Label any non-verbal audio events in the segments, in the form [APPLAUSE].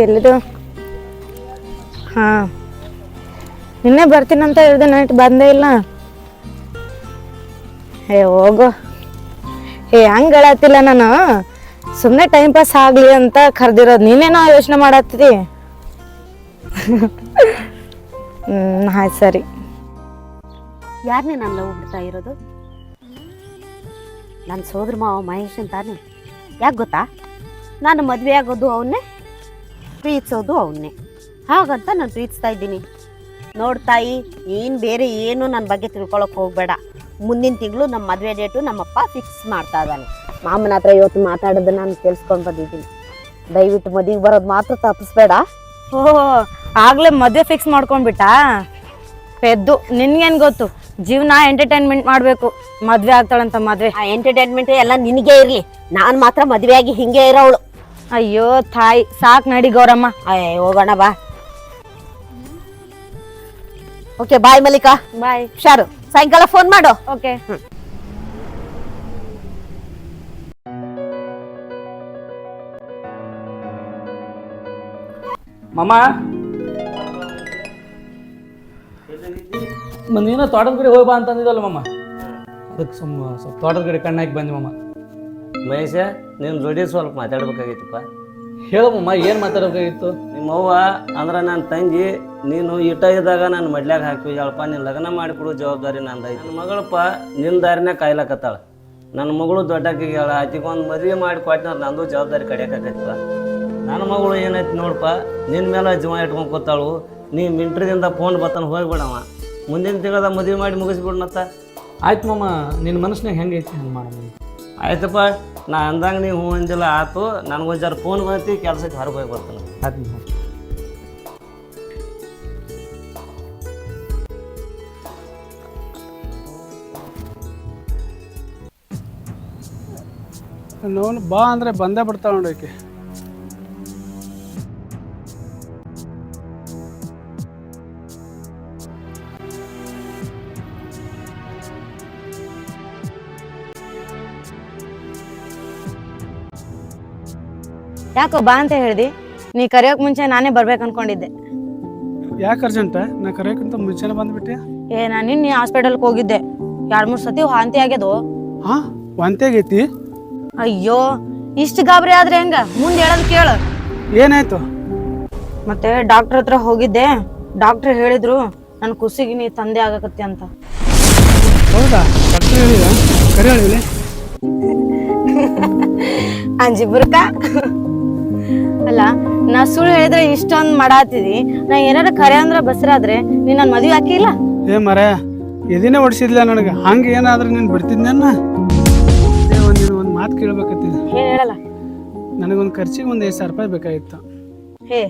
ಎಲ್ಲಿದು? ಹಾಂ. ನಿನ್ನೆ ಬರ್ತೀನಂತ ಹೇಳ್ದೆ ನೈಟ್ ಬಂದೇ ಇಲ್ಲ. ಏ ಹೋಗು. ಏ ಹಂಗೆ ಹೇಳತ್ತಿಲ್ಲ ನಾನು. ಸುಮ್ಮನೆ ಟೈಮ್ ಪಾಸ್ ಆಗಲಿ ಅಂತ ಕರ್ದಿರೋದು. ನೀನೇನೋ ಯೋಚನೆ ಮಾಡತ್ತಿದಿ ಹ್ಞೂ ಸರಿ. ಯಾರನ್ನೇ ನಾನು ಲವ್ ಬಿಡ್ತಾ ಇರೋದು? ನನ್ನ ಸೋದರ ಮಾವ ಮಹೇಶ್ ಅಂತಾನೆ. ಯಾಕೆ ಗೊತ್ತಾ? ನಾನು ಮದುವೆ ಆಗೋದು ಅವನ್ನೇ. ಪ್ರೀತಿಸೋದು ಅವನ್ನೇ ಹಾಗಂತ ನಾನು ಪ್ರೀತಿಸ್ತಾ ಇದ್ದೀನಿ. ನೋಡ್ತಾಯಿ ಏನು ಬೇರೆ ಏನು ನನ್ನ ಬಗ್ಗೆ ತಿಳ್ಕೊಳಕ್ಕೆ ಹೋಗಬೇಡ. ಮುಂದಿನ ತಿಂಗಳು ನಮ್ಮ ಮದುವೆ ಡೇಟು ನಮ್ಮಪ್ಪ ಫಿಕ್ಸ್ ಮಾಡ್ತಾ ಇದ್ದಾನೆ. ಮಾಮನ ಹತ್ರ ಇವತ್ತು ಮಾತಾಡೋದು ನಾನು ಕೇಳಿಸ್ಕೊಂಡು ಬಂದಿದ್ದೀನಿ. ದಯವಿಟ್ಟು ಮದುವೆಗೆ ಬರೋದು ಮಾತ್ರ ತಪ್ಪಿಸ್ಬೇಡ. ಓಹೋ ಆಗಲೇ ಮದುವೆ ಫಿಕ್ಸ್ ಮಾಡ್ಕೊಂಡ್ಬಿಟ್ಟಾ? ಪೆದ್ದು ನಿನ್ಗೇನು ಗೊತ್ತು? ಜೀವನ ಎಂಟರ್ಟೈನ್ಮೆಂಟ್ ಮಾಡಬೇಕು. ಮದುವೆ ಆಗ್ತಾಳಂತ ಮದುವೆ. ಆ ಎಂಟರ್ಟೈನ್ಮೆಂಟ್ ಎಲ್ಲ ನಿನಗೆ ಇರಲಿ. ನಾನು ಮಾತ್ರ ಮದುವೆಯಾಗಿ ಹಿಂಗೆ ಇರೋವಳು. ಅಯ್ಯೋ ತಾಯಿ ಸಾಕ್ ನಡಿ ಗೌರಮ್ಮ. ಅಯ್ಯ ಹೋಗೋಣ ಬಾ. Okay bye Mallika. ಬಾಯ್ ಹುಷಾರು. ಸಾಯಂಕಾಲ ಫೋನ್ ಮಾಡು. ಓಕೆ ಮಾಮ? ನೀನು ತೋಟದ ಕಡೆ ಹೋಗಿ ಬಾ ಅಂತಂದಿದ್ದಲ್ಲ ಮಾಮ. ಅದಕ್ಕೆ ಸುಮ್ಮ ಸ್ವಲ್ಪ ತೋಟದ ಕಡೆ ಕಣ್ಣಾಕಿ ಬಂದೆ ಮಾಮ. ಮಹೇಶ ನಿನ್ನ ಜೋಡಿ ಸ್ವಲ್ಪ ಮಾತಾಡ್ಬೇಕಾಗಿತ್ತಪ್ಪ. ಹೇಳಮ್ಮ ಮಾಮ ಏನು ಮಾತಾಡಬೇಕಾಗಿತ್ತು? ನಿಮ್ಮ ಅವ್ವ ಅಂದ್ರೆ ನನ್ನ ತಂಗಿ ನೀನು ಇಟ್ಟ ಇದ್ದಾಗ ನಾನು ಮಡ್ಲ್ಯಾಗ ಹಾಕಿ ಹೇಳಪ್ಪ ನೀನು ಲಗ್ನ ಮಾಡಿಕೊಡೋ ಜವಾಬ್ದಾರಿ ನಂದೈತಿ ನನ್ನ ಮಗಳಪ್ಪ ನಿನ್ನ ದಾರಿನೇ ಕಾಯ್ಲಕತ್ತಾಳ. ನನ್ನ ಮಗಳು ದೊಡ್ಡಕ್ಕಿಗೆ ಹೇಳ ಆಕಿಗೆ ಒಂದು ಮದುವೆ ಮಾಡಿ ಕೊಟ್ಟಿನ ನಂದು ಜವಾಬ್ದಾರಿ ಕಡಿಯಾಕತ್ತ ನನ್ನ ಮಗಳು ಏನೈತಿ ನೋಡಪ್ಪ ನಿನ್ನ ಮೇಲೆ ಜೀವ ಇಟ್ಕೊಂಡು ಕೂತಾಳು. ನೀ ಮಿಂಟ್ರಿದಿಂದ ಫೋನ್ ಬರ್ತಾನ ಹೋಗ್ಬಿಡವ. ಮುಂದಿನ ತಿಂಗಳದ ಮದುವೆ ಮಾಡಿ ಮುಗಿಸ್ಬಿಡ್ನತ್ತ. ಆಯ್ತು ಮಮ್ಮ ನಿನ್ನ ಮನಸ್ಸಿನಾಗ ಹೆಂಗೈತಿ ಹಂಗೆ ಮಾಡೋಣ ಆಯ್ತಪ್ಪ. ನಾ ಅಂದಂಗ ನೀವು ಹ್ಞೂ ಅಂದಿಲ್ಲ ಆತು ನನಗೊಂದು ಜರ ಫೋನ್ ಬಂತಿ ಕೆಲಸಕ್ಕೆ ಹೊರಗೆ ಹೋಗಿ ಬರ್ತಾನೆ. ಆಯ್ತು ಬಾ ಅಂದರೆ ಬಂದೇ ಬಿಡ್ತಾವೆ ನೋಡಿ ಯಾಕೋ ಬಾ ಅಂತ ಹೇಳ್ದಿ? ನೀ ಕರೆಯೋಕ್ ಮುಂಚೆ ನಾನೇ ಬರ್ಬೇಕು ಅನ್ಕೊಂಡಿದ್ದೆ. ಯಾಕೆ ಅರ್ಜೆಂಟ? ನಾ ಕರೆಯೋಕ್ಕಿಂತ ಮುಂಚೆನೆ ಬಂದ್ಬಿಟ್ಟೆ. ಏ ನಾನು ನಿನ್ನೆ ಹಾಸ್ಪಿಟಲ್ಗೆ ಹೋಗಿದ್ದೆ. ಎರಡು ಮೂರು ಸತಿ ವಾಂತಿ ಆಗ್ಯದು? ವಾಂತಿ ಆಗೈತಿ. ಅಯ್ಯೋ ಇಷ್ಟು ಗಾಬರಿ ಆದ್ರೆ ಹೆಂಗ? ಮುಂದೆ ಹೇಳೋದು ಕೇಳು. ಏನಾಯ್ತು? ಮತ್ತೆ ಡಾಕ್ಟರ್ ಹತ್ರ ಹೋಗಿದ್ದೆ. ಡಾಕ್ಟರ್ ಹೇಳಿದ್ರು ನನ್ನ ಕುಸಿಗೆ ನೀ ತಂದೆ ಆಗಕತ್ತೆ ಅಂತ. ಹೌದಾ? ಡಾಕ್ಟರ್ ಹೇಳಿದ ಕರೆ ಹೇಳಿಲ್ಲ ಅಂಜಿಬುರ್ಕ ಅಲ್ಲ ನಾ ಸುಳ್ಳು ಹೇಳಿದ್ರೆ ಇಷ್ಟೊಂದು ಮಾಡಾತಿದಿ. ನಾ ಏನಾರ ಕರೆ ಅಂದ್ರೆ ಬಸರಾದ್ರೆ ನೀ ನನ್ನ ಮದುವೆ ಹಾಕಿಲ್ಲ? ಏ ಮರ ಎದಿನೇ ಹೊಡ್ಸಿದ್ಲ ನನಗೆ. ಹಂಗ ಏನಾದ್ರೆ ನೀನು ಬಿಡ್ತಿದ್ನ ಏ ಒಂದು ಒಂದು ಮಾತು ಕೇಳ್ಬೇಕತ್ತಿದ್ದೆ ಏನ್ ಹೇಳಲ್ಲ. ನನಗೊಂದು ಖರ್ಚಿಗೆ ಒಂದು ಐದು ಸಾವಿರ ರೂಪಾಯಿ ಬೇಕಾಗಿತ್ತು. ಹೇ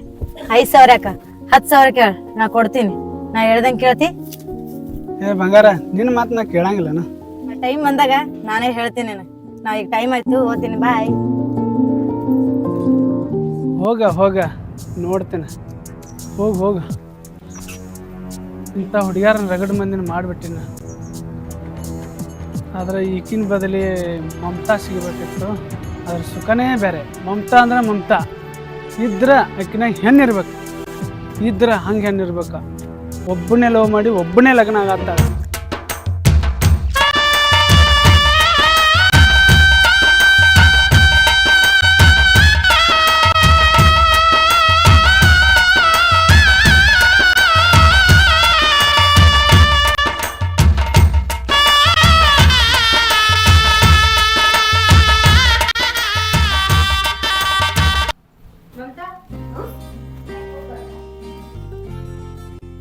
ಐದ್ ಸಾವಿರ ಯಾಕ? ಹತ್ತು ಸಾವಿರ ಕೇಳ ನಾ ಕೊಡ್ತೀನಿ. ನಾ ಹೇಳ್ದಂಗೆ ಕೇಳ್ತಿ? ಏ ಬಂಗಾರ ನಿನ್ನ ಮಾತು ನಾ ಕೇಳಂಗಿಲ್ಲನ ಟೈಮ್ ಬಂದಾಗ ನಾನೇ ಹೇಳ್ತೀನಿ ನಾ ಈಗ ಟೈಮ್ ಆಯ್ತು ಓದ್ತೀನಿ ಬಾಯ್. ಹೋಗ ಹೋಗ. ನೋಡ್ತೇನೆ. ಹೋಗಿ, ಹೋಗ. ಇಂಥ ಹುಡುಗಿಯಾರನ್ನ ರಗಡ್ ಮಂದಿನ ಮಾಡಿಬಿಟ್ಟಿನ. ಆದರೆ ಈಕಿನ ಬದಲಿ ಮಮತಾ ಸಿಗಬೇಕಿತ್ತು. ಅದ್ರ ಸುಖನೇ ಬೇರೆ. ಮಮತಾ ಅಂದ್ರೆ ಮಮತಾ. ಇದ್ರ ಆಕಿನಾಗ ಹೆಣ್ಣಿರ್ಬೇಕು. ಇದ್ರ ಹಂಗೆ ಹೆಣ್ಣಿರ್ಬೇಕು. ಒಬ್ಬನೇ ಲವ್ ಮಾಡಿ ಒಬ್ಬನೇ ಲಗ್ನ ಆಗತ್ತಾಳ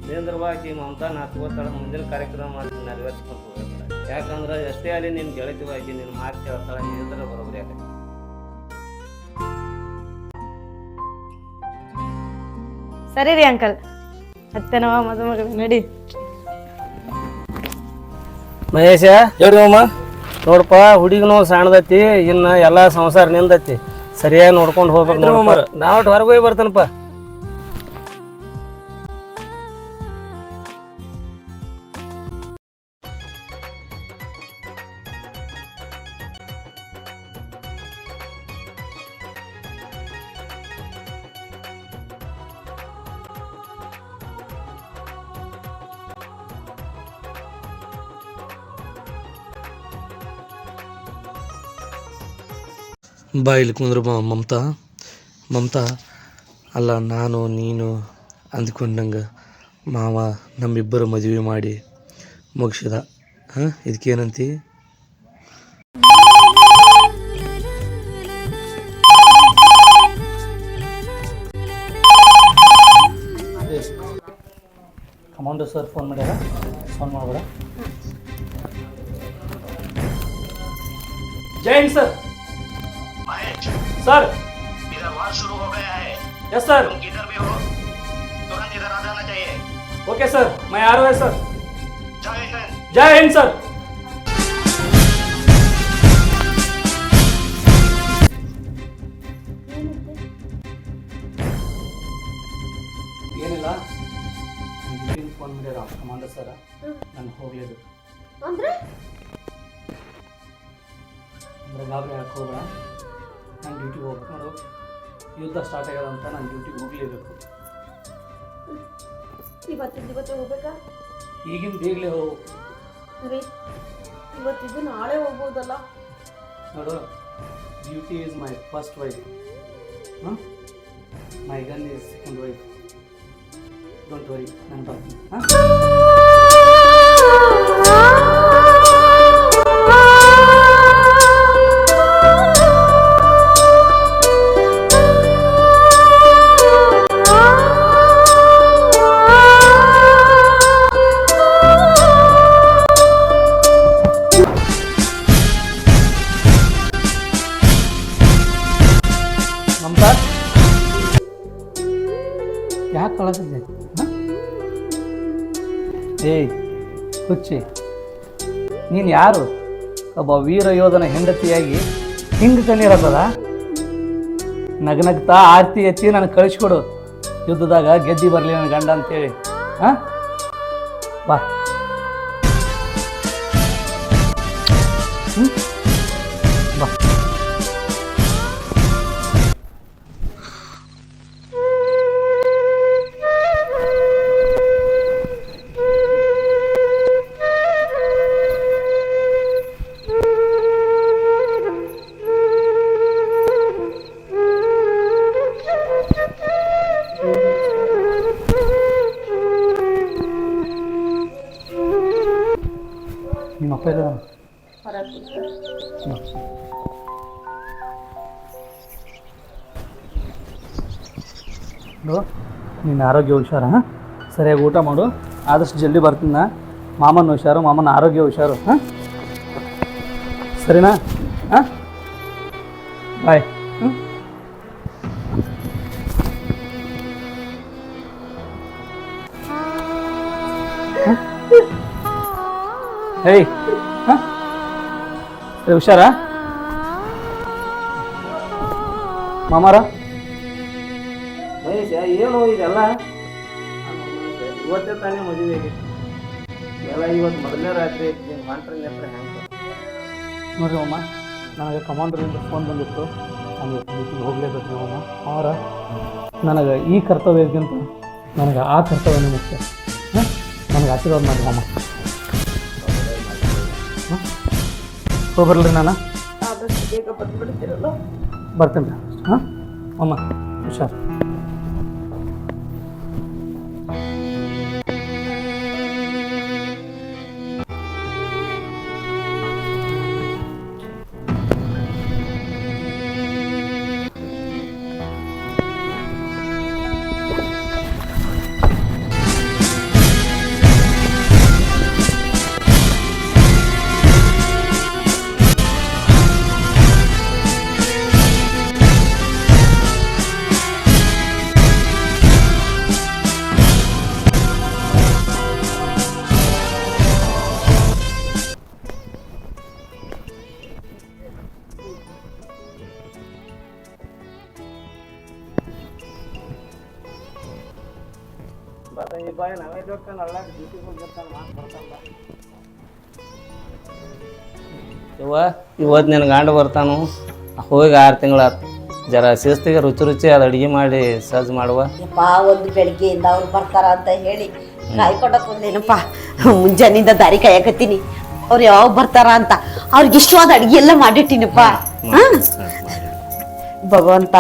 ಕೇಂದ್ರವಾಗಿ ಮಮತಾ ನಾಚ್ಕೋತಾಳ ಮುಂದಿನ ಕಾರ್ಯಕ್ರಮ ಮಾಡಿ ನೆರವೇರಿಸ್ಕೊಂಡು ಹೋಗ್ಬೇಡ. ಯಾಕಂದ್ರೆ ಎಷ್ಟೇ ಆಗಲಿ ನಿನ್ನ ಗೆಳತಿವಾಗಿ ನಿನ್ನ ಮಾತು ಕೇಳ್ತಾಳೆ ಹೇಳಿದ್ರೆ ಬರೋಬ್ರಿ ಆಗತ್ತೆ ಸರಿ ರೀ ಅಂಕಲ್. ಹತ್ತೇನವ ಮದುಮಗಳು ನಡಿ. ಮಹೇಶ ಹೇಳಿ ಅಮ್ಮ ನೋಡಪ್ಪ ಹುಡುಗಿನೂ ಸಣ್ಣದೈತಿ ಇನ್ನ ಎಲ್ಲ ಸಂಸಾರ ನಿಂದೈತಿ. ಸರಿಯಾಗಿ ನೋಡ್ಕೊಂಡು ಹೋಗ್ಬೇಕು ನಾವು ಹೊರಗೆ ಹೋಗಿ ಬರ್ತಾನಪ್ಪ. ಬಾ ಇಲ್ಲಿ ಮಮತಾ. ಮಮತಾ ಅಲ್ಲ ನಾನು ನೀನು ಅಂದ್ಕೊಂಡಂಗೆ ಮಾವ ನಮ್ಮಿಬ್ಬರು ಮದುವೆ ಮಾಡಿ ಮುಗಿಸಿದ. ಹಾಂ? ಇದಕ್ಕೇನಂತಿ ಕಮಾಂಡರ್ ಸರ್ ಫೋನ್ ಮಾಡ್ಯಾರ? ಫೋನ್ ಮಾಡ್ಬೇಡ. ಜೈನ್ ಸರ್. सर सर इधर वार शुरू हो गया है यस सर तुम किधर भी हो तुरंत इधर आ जाना चाहिए ओके सर मैं आ रहा हूँ सर जय हिंद जय हिंद सर ಏನಿಲ್ಲ ಫೋನ್ ಮಾಡ್ಯಾರ ಕಮಾಂಡರ್ ಸರ್ ನಾನು ಹೋಗ್ಲೇಬೇಕು ಅಂದ್ರೆ ಅಂದರೆ ಗಾಬರಿ ಹಾಕಿ ಹೋಗೋಣ ನಾನು ಡ್ಯೂಟಿಗೆ ಹೋಗ್ಬೇಕು ನೋಡು ಯುದ್ಧ ಸ್ಟಾರ್ಟ್ ಆಗ್ಯದ ಅಂತ ನಾನು ಡ್ಯೂಟಿಗೆ ಹೋಗಲೇಬೇಕು. ಇವತ್ತಿದ್ದು ಇವತ್ತೇ ಹೋಗ್ಬೇಕಾ? ಈಗಿಂದ ಬೇಗಲೇ ಹೋಗು. ರೀ ಇವತ್ತಿದ್ದು ನಾಳೆ ಹೋಗ್ಬೋದಲ್ಲ? ನೋಡು duty is my first wife ಹಾಂ my gun is second wife don't worry ನಾನು ಬರ್ತೀನಿ. ಹಾಂ? ಹಾಂ? ಏಯ್, ಹುಚ್ಚಿ. ನೀನು ಯಾರು? ಒಬ್ಬ ವೀರ ಯೋಧನ ಹೆಂಡತಿಯಾಗಿ ಹಿಂಗೆ ಕಣ್ಣೀರತ್ತದ? ನಗನಗ್ತಾ ಆರ್ತಿ ಎತ್ತಿ ನನಗೆ ಕಳಿಸ್ಕೊಡು. ಯುದ್ಧದಾಗ ಗೆದ್ದಿ ಬರಲಿ ನನ್ನ ಗಂಡ ಅಂತೇಳಿ. ಹಾಂ? ಬಾ. ಹ್ಞೂ ನಿನ್ನ ಆರೋಗ್ಯ ಹುಷಾರ ಹಾಂ ಸರಿಯಾಗಿ ಊಟ ಮಾಡು ಆದಷ್ಟು ಜಲ್ದಿ ಬರ್ತೀನಿ ನಾ ಮಾಮನ ಹುಷಾರು ಮಾಮನ ಆರೋಗ್ಯ ಹುಷಾರು ಹಾಂ ಸರಿನಾ ಹಾಂ ಬಾಯ್ ಹ್ಞೂ ಹೇಯ್ ಹಾಂ ಸರಿ ಹುಷಾರಾ ಮಾಮಾರ ಮಹೇಶ ಏನು ಇದೆಲ್ಲ ಇವತ್ತೇ ತಾನೇ ಮದುವೆ ಎಲ್ಲ ಇವತ್ತು ಮೊದಲನೇ ರಾತ್ರಿ ಐತಿ ನಿಮ್ಮ ಹೆಂಗೆ ನೋಡ್ರಿ ಅಮ್ಮ ನನಗೆ ಕಮಾಂಡರಿಂದ ಫೋನ್ ಬಂದಿತ್ತು. ನಾನು ಹೋಗ್ಲೇಬೇಕು ಹೋಗಲೇಬೇಕು ಅಮ್ಮ ಅವರ ನನಗೆ ಈ ಕರ್ತವ್ಯಕ್ಕಿಂತ ನನಗೆ ಆ ಕರ್ತವ್ಯನೇ ಮುಖ್ಯ ಹಾಂ? ನನಗೆ ಆಶೀರ್ವಾದ ಮಾಡಿ ಅಮ್ಮ ಹಾಂ? ಹೋಗ್ಬರ್ಲಿ ನಾನು? ಬರ್ತೀನಿ. ಹಾಂ? ಅಮ್ಮ ಹುಷಾರು. ಅಲ್ಲ ಡ್ಯೂಟಿಗೆ ಹೋಗಿರ್ತಾನೆ ಮಾತು ಇವ ಇವತ್ತು ನಿನ್ನ ಗಂಡ ಬರ್ತಾನು. ಹೋಗಿ ಆರು ತಿಂಗಳಾತು ಜರ ಶಿಸ್ತಿಗೆ ರುಚಿ ರುಚಿ ಅದು ಅಡುಗೆ ಮಾಡಿ ಸಜ್ಜು ಮಾಡುವ. ಯಪ್ಪ ಒಂದು ಬೆಳಿಗ್ಗೆಯಿಂದ ಅವ್ರು ಬರ್ತಾರ ಅಂತ ಹೇಳಿ ಕಾಯ್ಕೊಡಕ್ ಮುಂಜಾನೆಯಿಂದ ಮುಂಜಾನಿಂದ ದಾರಿ ಕಾಯಕತ್ತೀನಿ. ಅವ್ರು ಯಾವಾಗ ಬರ್ತಾರ ಅಂತ. ಅವ್ರಿಗೆ ಇಷ್ಟವಾದ ಅಡಿಗೆ ಎಲ್ಲ ಮಾಡಿಟ್ಟಿನಪ್ಪ. ಹಾ ಭಗವಂತ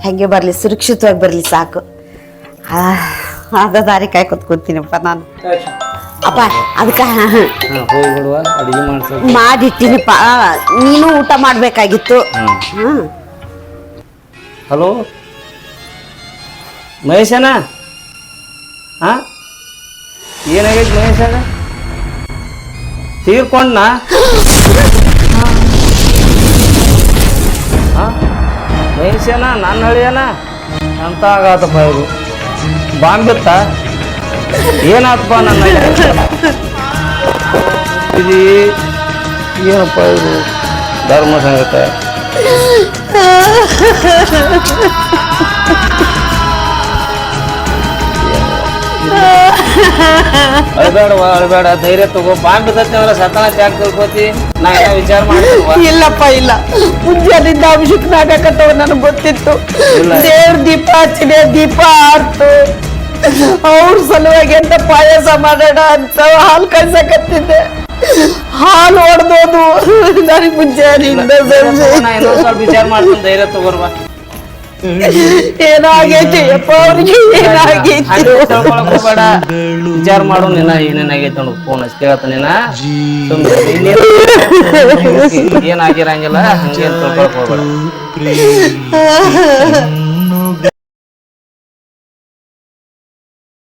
ಹೆಂಗೆ ಬರಲಿ ಸುರಕ್ಷಿತವಾಗಿ ಬರಲಿ ಸಾಕು. ಆ, ಅದ ದಾರಿ ಕಾಯ್ಕೊತ್ ಕೂತೀನಪ್ಪ ನಾನು ಅಪ್ಪ ಅದಕ್ಕೆ ಅಡುಗೆ ಮಾಡ್ಸೋದು ಮಾಡಿಟ್ಟಿನಪ್ಪ. ನೀನು ಊಟ ಮಾಡಬೇಕಾಗಿತ್ತು. ಹಲೋ? ಮಹೇಶನ? ಹಾಂ? ಏನಾಗೈತಿ ಮಹೇಶನ? ತೀರ್ಕೊಂಡ್ನ? ಹಾಂ? ಮಹೇಶನ ನನ್ನ ಹಳಿಯನ? ಅಂತ ಆಗತ್ತಪ್ಪ ಬಾಂಬಿತ್ತ ಏನಪ್ಪ ನನ್ನ ಇದು ಏನಪ್ಪ ಇದು? ಧರ್ಮ ಸಂಗತ. [LAUGHS] [LAUGHS] [LAUGHS] ಅಳಬೇಡವ ಅಳ್ಬೇಡ ಧೈರ್ಯ ತಗೋ. ಬಾಂಬ್ ಬಿದ್ದೈತಿ ಅಂದ್ರೆ ಸತನ ತ್ಯಾಗ ತಿಳ್ಕೊತಿ. ನಾ ಎಲ್ಲ ವಿಚಾರ ಮಾಡಿ ಇಲ್ಲಪ್ಪ ಇಲ್ಲ. ಮುಂಜಾನಿಂದ ಅಭಿಷೇಕ ಆಗಕತ್ತವ ನನಗೆ ಗೊತ್ತಿತ್ತು. ದೇವ್ರ ದೀಪ ಹಚ್ಚಿದೆ ದೀಪ ಆರ್ತು ಅವ್ರ ಸಲುವಾಗಿ ಅಂತ ಪಾಯಸ ಮಾಡೋಣ ಅಂತ ಹಾಲು ಕಳ್ಸಕತ್ತಿದ್ದೆ ಹಾಲು ಹೊಡೆದೋದು ನನಗೆ ಮುಂಜಾನಿಂದ ವಿಚಾರ ಮಾಡ್ತೀನಿ ಧೈರ್ಯ ತಗೋರ್ವಾ. [LAUGHS] ಏನಾಗೈತಿ ಅವ್ರಿಗೆ? ಏನಾಗೈತಿ? ವಿಚಾರ ಮಾಡು ನಿನ್ನ ಏನೇನಾಗೈತೆ ನೋಡು ಫೋನ್ ಅಷ್ಟು ಕೇಳತ್ತ ನಿನ್ನ ಏನಾಗಿರಂಗಿಲ್ಲ ಹಂಗೇನ್ ತಿಳ್ಕೊಳಕ್ ಹೋಗ್ಬೇಡ. [LAUGHS] [LAUGHS]